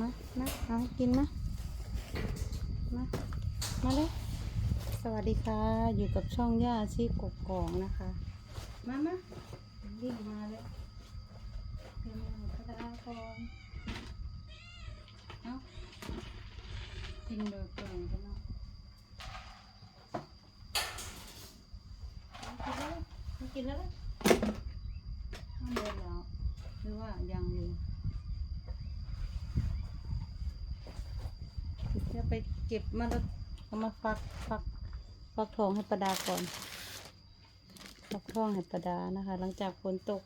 มามาเอาให้กินมามามาเลยสวัสดีค่ะ อยู่กับช่องย่าชีพกกอกนะคะ มามาวิ่งมาเลยเตรียมหมูกระดาษก่อนเอากินเบอร์เกอร์กันเนาะกินแล้วเลยเอากินแล้วเลยเอาเดินแล้วหรือว่ายังอยู่จะไปเก็บมาแล้วเอามาฟักฟักฟักทองให้ประดาก่อนฟักทองให้ประดานะคะ หลังจากฝนตก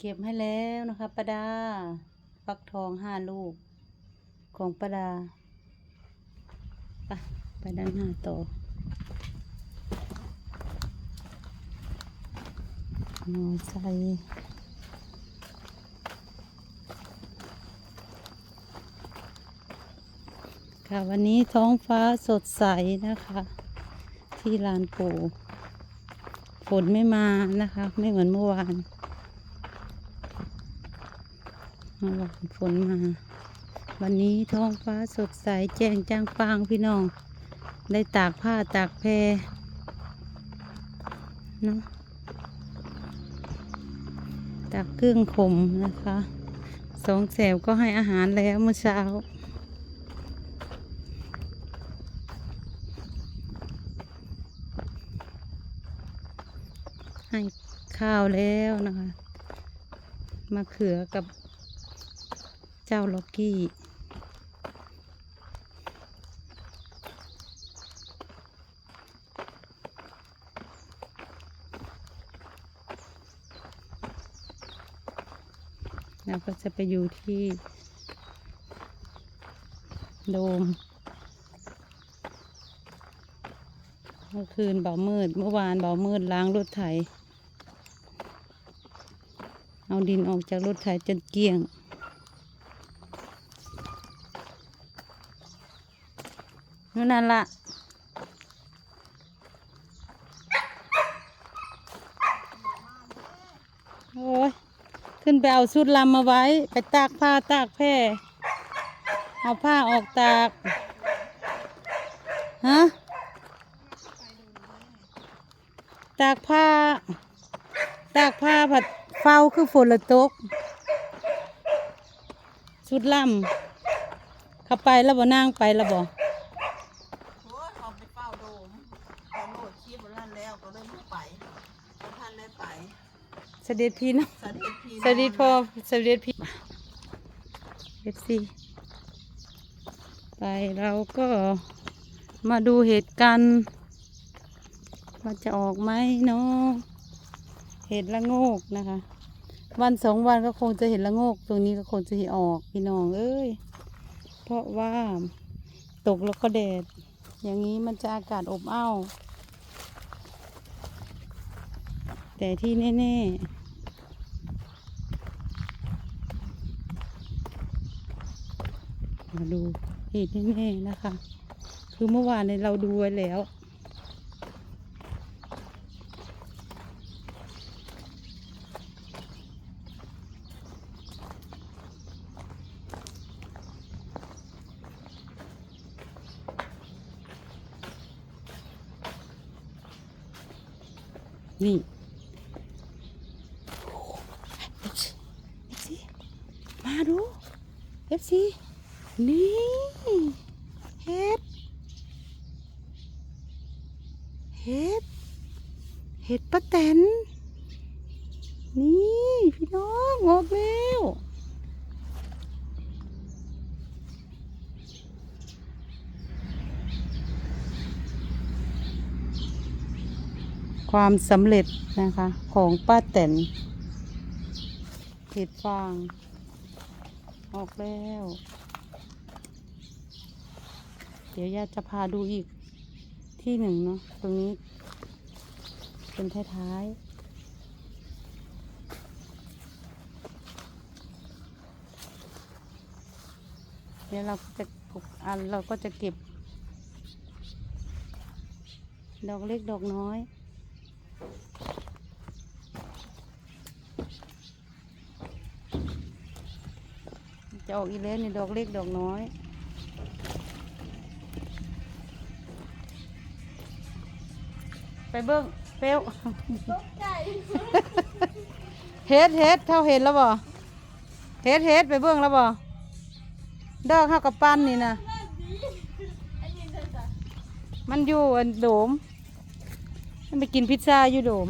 เก็บให้แล้วนะคะประดาฟักทองห้าลูก ของประดาไปไปด้านหน้าต่อมอไซค์ค่ะวันนี้ท้องฟ้าสดใสนะคะ ที่ลานปูฝนไม่มานะคะ ไม่เหมือนเมื่อวาน เมื่อวานฝนมา วันนี้ท้องฟ้าสดใสแจ้งจ้างปางพี่น้อง ได้ตากผ้าตากแพรเนาะตากเครื่องขมนะคะสองแสบก็ให้อาหารแล้วเมื่อเช้าให้ข้าวแล้วนะคะมะเขือกับ เจ้าล็อกกี้แล้วก็จะไปอยู่ที่ โดมเมื่อคืนเบามืด เมื่อวานเบามืดล้างรถไถ เอาดินออกจากรถไถจนเกลี้ยง นั่นละโอ้ยขึ้นไปเอาสุดลำมาไว้ ไปตากผ้าตากแพร่เอาผ้าออกตาก ฮะ ตากผ้า ตากผ้าผัดเฝ้าคือฝนละตกสุดลำเข้าไปแล้วบ่นั่งไปแล้วบ่ โอ้ยเอาไปเฝ้าโดมพอโหลดคลิปนั้นแล้วก็เลยไม่ไปก็ท่านได้ไป เสด็จพี่เนาะสวัสดีพี่สวัสดีพ่อสวัสดีพี่เอฟซีไปเราก็มาดูเหตุการณ์ว่าจะออกไหมเนาะเห็ดละโงกนะคะ วันสองวันก็คงจะเห็นละโงกตรงนี้ก็คงจะเห็นออกพี่น้องเอ้ยเพราะว่าตกแล้วก็แดด อย่างนี้มันจะอากาศอบอ้าวแต่ที่แน่ ๆ มา ดูเหตุแน่ๆนะคะ คือเมื่อวานเนี่ยเราดูไว้แล้วนี่เอฟซีมาดูเอฟซี นี่เห็ด เห็ด เห็ดป้าแตน นี่พี่น้องออกแล้วความสำเร็จนะคะของป้าแตนเห็ดฟาง ออกแล้ว เดี๋ยวย่าจะพาดูอีกที่หนึ่งเนาะตรงนี้ เป็นท้ายๆเดี๋ยวเราก็จะปลูกอันเราก็จะเก็บ ดอกเล็กดอกน้อย จะออกอีเลนในดอกเล็กดอกน้อย ไปเบิ้งเปลวเฮ็ดเฮ็ดเท่าเห็นแล้วบ่เฮ็ดเฮ็ดไปเบิ้งแล้วบ่ดอกเข้ากับปั้นนี่นะมันอยู่อันโดม มันไปกินพิซซ่าอยู่โดม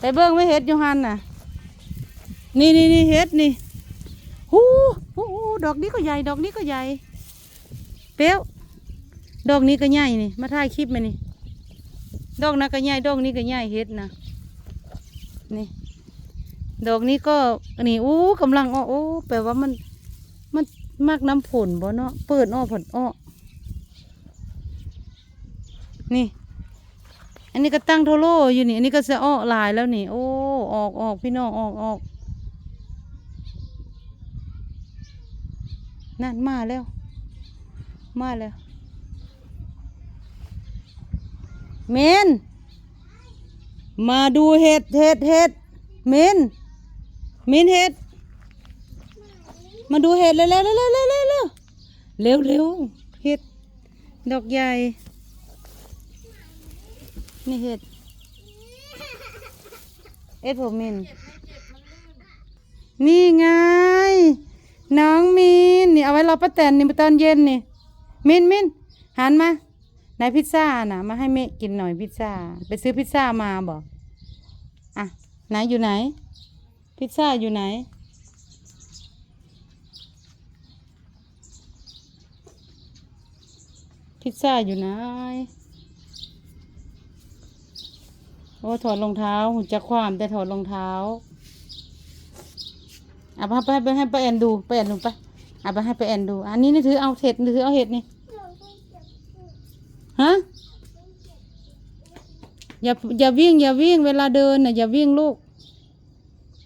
ไปเบิ้งไม่เฮ็ดยู่หันน่ะ นี่นี่นี่เฮ็ดนี่หูหูดอกนี้ก็ใหญ่ ดอกนี้ก็ใหญ่ เปลวดอกนี้ก็ใหญ่นี่ มาถ่ายคลิปมานี่ ดอกนั้นก็ใหญ่ดอกนี้ก็ใหญ่เฮ็ดนะนี่ ดอกนี้ก็นนี้อู้กำลังอ้อโอ้แปลว่ามันมันมากน้ำฝนบ่เนาะเปิดอ้อผลอ้อนี่ อันนี้ก็ตั้งโทโลอยู่นี่ อันนี้ก็จะอ้อลายแล้วนี่ โอ้ออกออกพี่น้องออกออกนั่นมาแล้ว มาแล้ว เมน มาดูเห็ดเห็ดเห็ดเมน เมนเห็ด มาดูเห็ดเร็วเร็วเร็วเร็วเร็วเร็วเร็วเร็วเร็วเห็ด ดอกใหญ่ นี่เห็ด เอ็ดผมมินนี่ไง น้องมิน นี่เอาไว้รอป้าแตนนี่ตอนเย็นนี่ มินมินหันมา ไหนพิซซ่านะมาให้เมะกินหน่อยพิซซ่า ไปซื้อพิซซ่ามาบอกอะไหนอยู่ไหน พิซซ่าอยู่ไหน พิซซ่าอยู่ไหน โอ้ถอดรองเท้าหุ่นจะความแต่ถอดรองเท้าเอาไปไปไปให้ไปแอนดูไปแอนดูไปเอาไปให้ป้าแอนดู อันนี้นี่ถือเอาเห็ดนี่ถือเอาเห็ดนี่ ฮะอย่าอย่าวิ่ง อย่าวิ่งเวลาเดินนะอย่าวิ่งลูก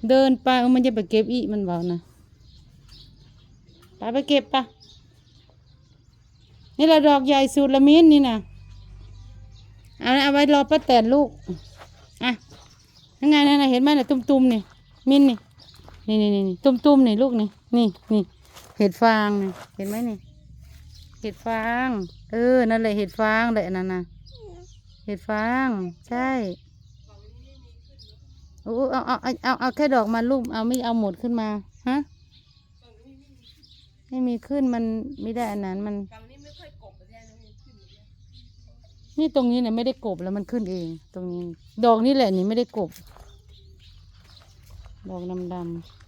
เดินไปมันจะไปเก็บอีมันบอกนะไปไปเก็บปะนี่ละดอกใหญ่สุดละมิ้นนี่นะเอาเอาไว้รอป้าแตนลูกอะยังไงนั่นะเห็นไหมน่ะตุ้มๆนี่มินนี่นี่นี่นี่ตุ้มๆนี่ลูกนี่นี่นี่เห็ดฟางนี่เห็นไหมนี่เห็ดฟาง เออ นั่นแหละเห็ดฟางแหละนั่นนะเห็ดฟาง ใช่ โอ้เอาเอาเอาเอาเอาแค่ดอกมาลูกเอาไม่เอาหมดขึ้นมา ฮะ ไม่มีขึ้นมันไม่ได้อันนั้นมัน นี้ไม่ค่อยกบแต่เนี่ยมันขึ้นอย่างเงี้ยนี่ตรงนี้เนี่ยไม่ได้กบแล้วมันขึ้นเอง ตรงนี้ ดอกนี่แหละนี่ไม่ได้กบ ดอกดำดำๆ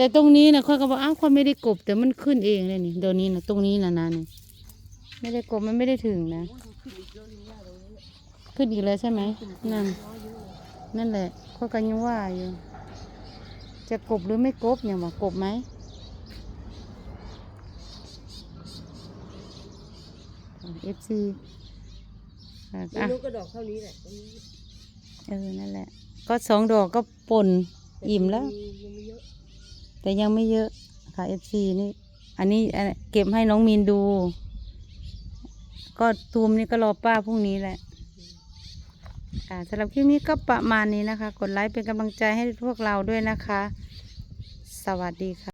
แต่ตรงนี้นะค่อยก็บอกอ้าวค่อยไม่ได้กบ แต่มันขึ้นเองเลยนี่เดี๋ยวนี้นะตรงนี้นะนะนี่ไม่ได้กบมันไม่ได้ถึงนะ ขึ้นอีกแล้วใช่ไหมนั่นนั่นแหละข้อยกันยังว่าอยู่จะกบหรือไม่กบเนี่ยว่ากบไหมเอฟซีอะไม่รู้ก็ดอกเท่านี้แหละอันนี้เออนั่นแหละ ก็สองดอกก็ปนอิ่มแล้วยังไม่เยอะ แต่ยังไม่เยอะค่ะเอฟซีนี่ อันนี้เก็บให้น้องมีนดู ก็ตูมนี่ก็รอป้าพรุ่งนี้แหละค่ะสำหรับคลิปนี้ก็ประมาณนี้นะคะ กดไลค์เป็นกำลังใจให้พวกเราด้วยนะคะ สวัสดีค่ะ